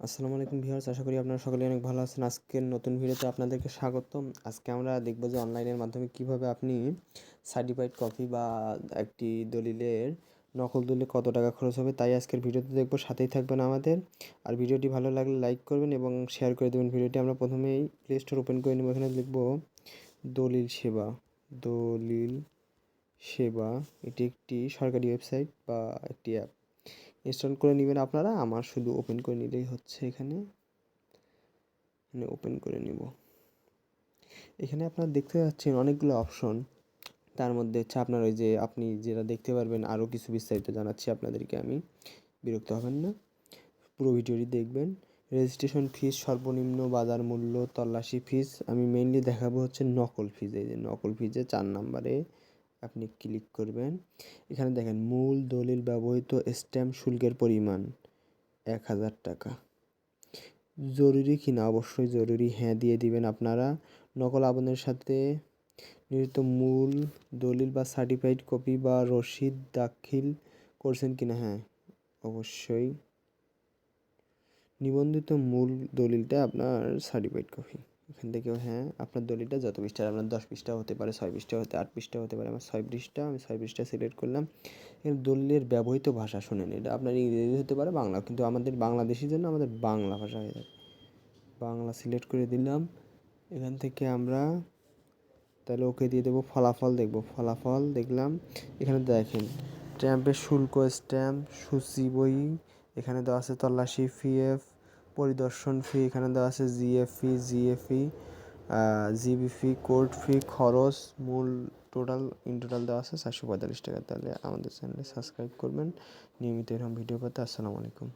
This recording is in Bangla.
আসসালামু আলাইকুম ভিউয়ার্স, আশা করি আপনারা সকলে অনেক ভালো আছেন। আজকের নতুন ভিডিওতে আপনাদেরকে স্বাগতম। আজকে আমরা দেখব যে অনলাইনের মাধ্যমে কীভাবে আপনি সার্টিফাইড কপি বা একটি দলিলের নকল দিলে কত টাকা খরচ হবে তাই আজকের ভিডিওতে দেখব। সাথেই থাকবেন আমাদের। আর ভিডিওটি ভালো লাগলে লাইক করবেন এবং শেয়ার করে দেবেন। ভিডিওটি আমরা প্রথমেই প্লে স্টোর ওপেন করে নেব। এখানে লিখব দলিল সেবা। দলিল সেবা। এটি একটি সরকারি ওয়েবসাইট বা একটি অ্যাপ ইনস্টল করে নেবেন আপনারা। আমার শুধু ওপেন করে নিলেই হচ্ছে এখানে। এখানে ওপেন করে নিব। এখানে আপনারা দেখতে পাচ্ছেন অনেকগুলো অপশন তার মধ্যে হচ্ছে আপনার ওই যে আপনি যেটা দেখতে পারবেন আরও কিছু বিস্তারিত জানাচ্ছি আপনাদেরকে আমি। বিরক্ত হবেন না। পুরো ভিডিওটি দেখবেন। রেজিস্ট্রেশন ফিস সর্বনিম্ন বাজার মূল্য, তল্লাশি ফিস আমি মেইনলি দেখাবো হচ্ছে নকল ফিজ এই যে নকল ফিজে চার নাম্বারে আপনি ক্লিক করবেন। এখানে দেখেন মূল দলিল ব্যবহৃত স্ট্যাম্প শুল্কের পরিমাণ এক হাজার টাকা। জরুরি কি না? অবশ্যই জরুরি। হ্যাঁ দিয়ে দিবেন আপনারা। নকল আবনের সাথে নিহিত মূল দলিল বা সার্টিফাইড কপি বা রসিদ দাখিল করছেন কি না হ্যাঁ অবশ্যই। নিবন্ধিত মূল দলিলটা আপনার সার্টিফাইড কপি এখান থেকেও হ্যাঁ আপনার দলিলটা যত পৃষ্ঠা আপনার দশ পৃষ্ঠা হতে পারে, ছয় পৃষ্ঠা হতে, আট পৃষ্ঠা হতে পারে। আমার ছয় পৃষ্ঠা, আমি ছয় পৃষ্ঠা সিলেক্ট করলাম। এর দলিলের ব্যবহৃত ভাষা শুনেন, এটা আপনার ইংরেজি হতে পারে বাংলা কিন্তু আমাদের বাংলাদেশের জন্য আমাদের বাংলা ভাষা হয়ে যাবে বাংলা সিলেক্ট করে দিলাম। এখান থেকে আমরা তাহলে ওকে দিয়ে দেবো ফলাফল, দেখব ফলাফল, দেখলাম। এখানে দেখেন স্ট্যাম্পের শুল্ক স্ট্যাম্প সূচি বই, এখানে দেওয়া আছে তল্লাশি ফি এফ পরিদর্শন ফি এখানে দেওয়া আছে GF fee GA fee GB fee court fee খরচ, মূল টোটাল ইন টোটাল দেওয়া আছে চারশো পঁয়তাল্লিশ টাকা। তাহলে আমাদের চ্যানেলে সাবস্ক্রাইব করবেন। নিয়মিত এরকম ভিডিও পাতে আসসালামু আলাইকুম।